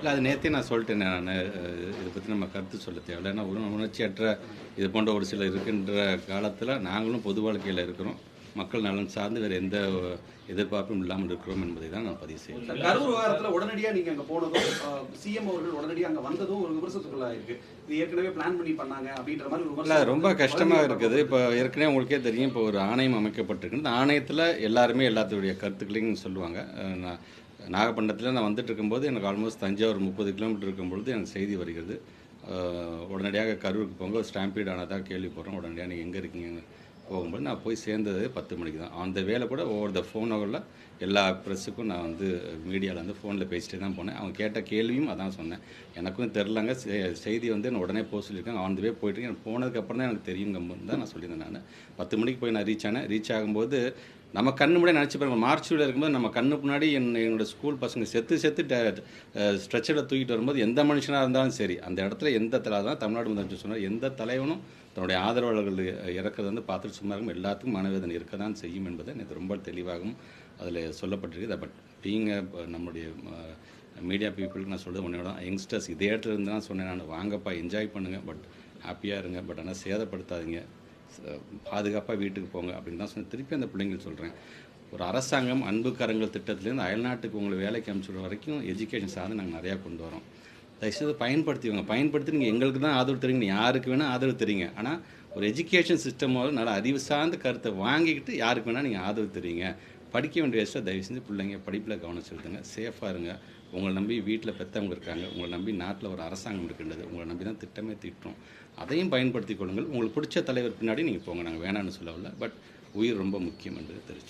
இல்லை அது நேற்றே நான் சொல்லிட்டேன் நான். இதை பற்றி நம்ம கருத்து சொல்ல தேவையில்லை. ஏன்னா உணர்ச்சியற்ற இது போன்ற ஒரு சில இருக்கின்ற காலத்தில் நாங்களும் பொது வாழ்க்கையில் இருக்கிறோம். மக்கள் நலன் சார்ந்து வேறு எந்த எதிர்பார்ப்பும் இல்லாமல் இருக்கிறோம் என்பதை தான் நான் பதிவு செய்கிறேன் கரூர் விவகாரத்துல உடனடியா நீங்க அங்க போனதும் சிஎம் அவர்கள் உடனடியா அங்க வந்ததும் ஒரு விமர்சனத்துக்குள்ள இருக்கு. இது ஏற்கனவே பிளான் பண்ணி பண்ணாங்க அப்படின்ற மாதிரி ஒரு இல்லை ரொம்ப கஷ்டமாக இருக்குது. இப்போ ஏற்கனவே உங்களுக்கே தெரியும் இப்போ ஒரு ஆணையம் அமைக்கப்பட்டிருக்கு இந்த ஆணையத்தில் எல்லாருமே எல்லாத்துடைய கருத்துக்களையும் சொல்லுவாங்க. நான் நாகப்பட்டினத்தில் நான் வந்துட்டு இருக்கும்போது எனக்கு ஆல்மோஸ்ட் தஞ்சாவூர் முப்பது கிலோமீட்டர் இருக்கும்பொழுது எனக்கு செய்தி வருகிறது. உடனடியாக கரூருக்கு போங்க. ஸ்டாம்பீட் ஆனதாக கேள்விப்படுறோம். உடனடியாக நீங்கள் எங்கே இருக்கீங்கன்னு போகும்போது நான் போய் சேர்ந்தது பத்து மணிக்கு தான். அந்த வேலை கூட ஓவர் த ஃபோனோவில் எல்லா ப்ரெஸ்ஸுக்கும் நான் வந்து மீடியாவில் வந்து ஃபோனில் பேசிட்டே தான் போனேன். அவங்க கேட்ட கேள்வியும் அதான் சொன்னேன். எனக்கும் தெரிலங்க. செ- செய்தி வந்து நான் உடனே போக சொல்லியிருக்காங்க. ஆன் த வே போயிட்டு எனக்கு போனதுக்கப்புறம் தான் எனக்கு தெரியுங்க தான் நான் சொல்லியிருந்தேன் நான். பத்து மணிக்கு போய் நான் ரீச் ஆனேன். ரீச் ஆகும்போது நம்ம கண்ணு முன்னாடி நினச்சி பாருங்க. மார்ச்சில் இருக்கும்போது நம்ம கண்ணு முன்னாடி என் என்னோட ஸ்கூல் பசங்க செத்து செத்து ஸ்ட்ரெச்சரில் தூக்கிட்டு வரும்போது எந்த மனுஷனாக இருந்தாலும் சரி அந்த இடத்துல எந்த தலை தான் தமிழ்நாடு முதலமைச்சர் சொன்னார் எந்த தலைவனும் தன்னுடைய ஆதரவாளர்கள் இறக்கிறது வந்து பார்த்துட்டு சும்மா இருக்கும் எல்லாத்துக்கும் மனவேதனை இருக்க தான் செய்யும் என்பதை எனக்கு ரொம்ப தெளிவாகவும் அதில் சொல்லப்பட்டிருக்குது. பட் பீங்க நம்முடைய மீடியா பீப்புளுக்கு நான் சொல்கிறது ஒன்றே யங்ஸ்டர்ஸ் இதே இடத்துல இருந்து தான் சொன்னேன் நான். வாங்கப்பா என்ஜாய் பண்ணுங்கள் பட் ஹாப்பியாக இருங்க. பட் ஆனால் சேதப்படுத்தாதீங்க. பாதுகாப்பாக வீட்டுக்கு போங்க அப்படின்னு தான் சொன்னேன் திருப்பி அந்த பிள்ளைங்களுக்கு சொல்கிறேன் ஒரு அரசாங்கம் அன்பு கரங்கள் திட்டத்துலேருந்து அயல்நாட்டுக்கு உங்களை வேலைக்கு அனுப்பிச்சுடுற வரைக்கும் எஜுகேஷன் சார்ந்து நாங்கள் நிறையா கொண்டு வரோம். தயவுசெய்து பயன்படுத்திவங்க பயன்படுத்தி நீங்கள் எங்களுக்கு தான் ஆதரவு தரீங்க யாருக்கு வேணால் ஆதரவு தரீங்க ஆனால் ஒரு எஜுகேஷன் சிஸ்டமோட நல்ல அறிவு சார்ந்த கருத்தை வாங்கிக்கிட்டு யாருக்கு வேணால் நீங்கள் ஆதரவு தெரியுங்க படிக்க வேண்டிய வயசில் தயவு செஞ்சு பிள்ளைங்க படிப்பில் கவனம் செலுத்துங்க சேஃபாக இருங்க. உங்களை நம்பி வீட்டில் பெற்றவங்க இருக்காங்க. உங்களை நம்பி நாட்டில் ஒரு அரசாங்கம் இருக்கின்றது. உங்களை நம்பி தான் திட்டமே திட்டம் அதையும் பயன்படுத்தி கொள்ளுங்கள். உங்களுக்கு பிடிச்ச தலைவர் பின்னாடி நீங்கள் போங்க. நாங்கள் வேணாம்னு சொல்லவில்லை. பட் உயிர் ரொம்ப முக்கியம் என்று தெரிவிச்சு